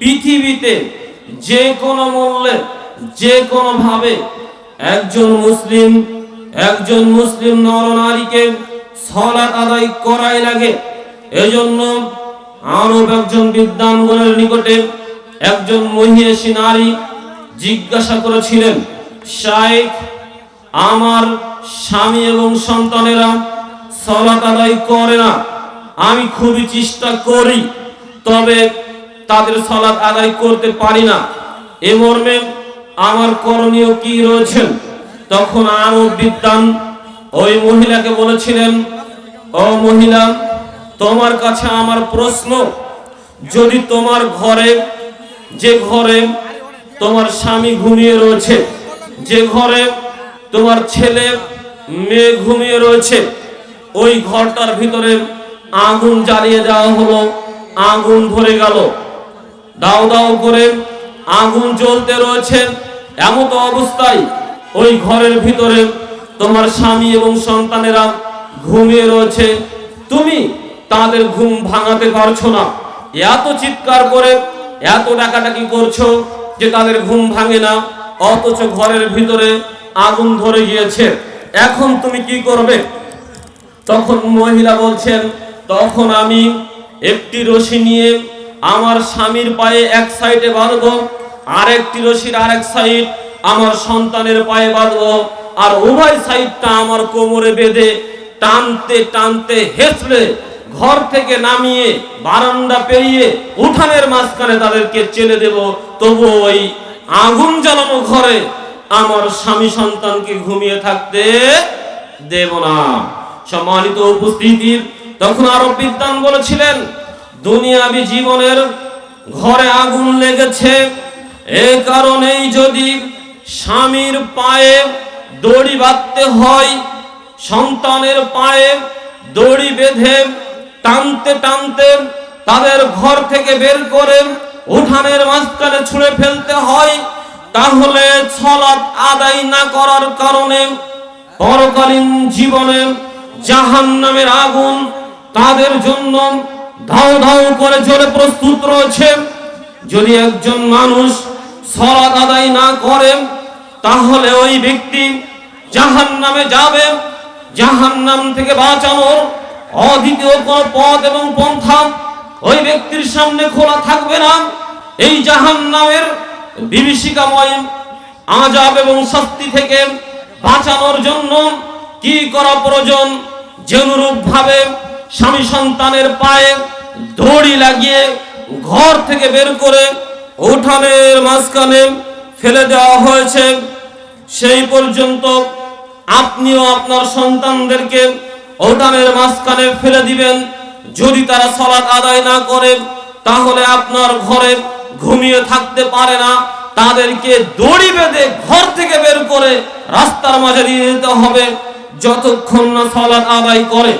পৃথিবীতে যে কোনো মূল্যে, যে কোনো ভাবে একজন মুসলিম একজন মুসলিম নরনারীকে সলাৎ আদায় করাই লাগে। এজন্য আরব একজন বিদ্যাঙ্গনের নিকটে একজন মহিষী নারী জিজ্ঞাসা করেছিলেন শাইখ আমার স্বামী এবং সন্তানেরা সলাৎ আদায় করে না। আমি খুবই চেষ্টা করি, তবে তাদের সলাৎ আদায় করতে পারি না। এ মর্মে আমার করণীয় কি রয়েছেন তখন আরব বিদ্যান ওই মহিলাকে বলেছিলেন, ও মহিলা, তোমার কাছে আমার প্রশ্ন। যদি তোমার ঘরে, যে ঘরে তোমার স্বামী ঘুমিয়ে রয়েছে, যে ঘরে তোমার ছেলে, মেয়ে ঘুমিয়ে রয়েছে, ওই ঘরটার ভিতরে আগুন জ্বালিয়ে দেওয়া হলো, আগুন ধরে গেল। দাও দাও করে আগুন জ্বলতে রয়েছে। এমত অবস্থায় ওই ঘরের ভিতরে তোমার স্বামী এবং সন্তানেরা ঘুমিয়ে রয়েছে। তুমি তাদের ঘুম ভাঙাতে পারছ না। এত চিৎকার করে, এত ডাকাডাকি করছ যে তাদের ঘুম ভাঙে না। অথচ ঘরের ভিতরে আগুন ধরে গিয়েছে। এখন তুমি কি করবে? তখন মহিলা বলছেন, তখন আমি একটি রশি নিয়ে আমার স্বামীর পায়ে এক সাইডে বাঁধবো আর একটি রশির আরেক সাইড আমার সন্তানের পায়ে বাঁধবো, আর উভয় সাইডটা আমার কোমরে বেঁধে টানতে টানতে হেসলে ঘর থেকে নামিয়ে বারান্দা পেরিয়ে উঠানের মাঝখানে তাদেরকে চেলে দেব। তবু ওই আগুন জ্বালানো ঘরে আমার স্বামী সন্তানকে ঘুমিয়ে থাকতে দেব না। সম্মানিত উপস্থিতির তখন আরব বিদ্যান বলেছিলেন দুনিয়াবি জীবনের ঘরে আগুন লেগেছে। এ কারণেই যদি স্বামীর পায়ে দড়ি বাঁধতে হয়, সন্তানের পায়ে দড়ি বেঁধে টানতে টানতে তাদের ঘর থেকে বের করে উঠানের মাঝখানে ছুঁড়ে ফেলতে হয়, তাহলে ছলাৎ আদায় না করার কারণে পরকালীন জীবনে জাহান নামের আগুন তাদের জন্য ধাও ধাও করে জ্বলে প্রস্তুত রয়েছে। যদি একজন মানুষ সলাৎ আদায় না করে, তাহলে ওই ব্যক্তি জাহান নামে যাবে। জাহান নাম থেকে বাঁচানোর অদ্বিতীয় কোন পথ এবং পন্থা ওই ব্যক্তির সামনে খোলা থাকবে না। এই জাহান নামের বিভীষিকাময় আজাব এবং শাস্তি থেকে বাঁচানোর জন্য কি করা প্রয়োজন? যেনুরূপ ভাবে স্বামী সন্তানের পায়ে দড়ি লাগিয়ে ঘর থেকে বের করে উঠানের মাঝখানে ফেলে দেওয়া হয়েছে। সেই পর্যন্ত আপনিও আপনার সন্তানদেরকে উঠানের মাঝখানে ফেলে দিবেন। যদি তারা সলাৎ আদায় না করে, তাহলে আপনার ঘরে ঘুমিয়ে থাকতে পারে না। তাদেরকে দড়ি বেঁধে ঘর থেকে বের করে রাস্তার মাঝে দিয়ে দিতে হবে। যতক্ষণ না সলাৎ আদায় করে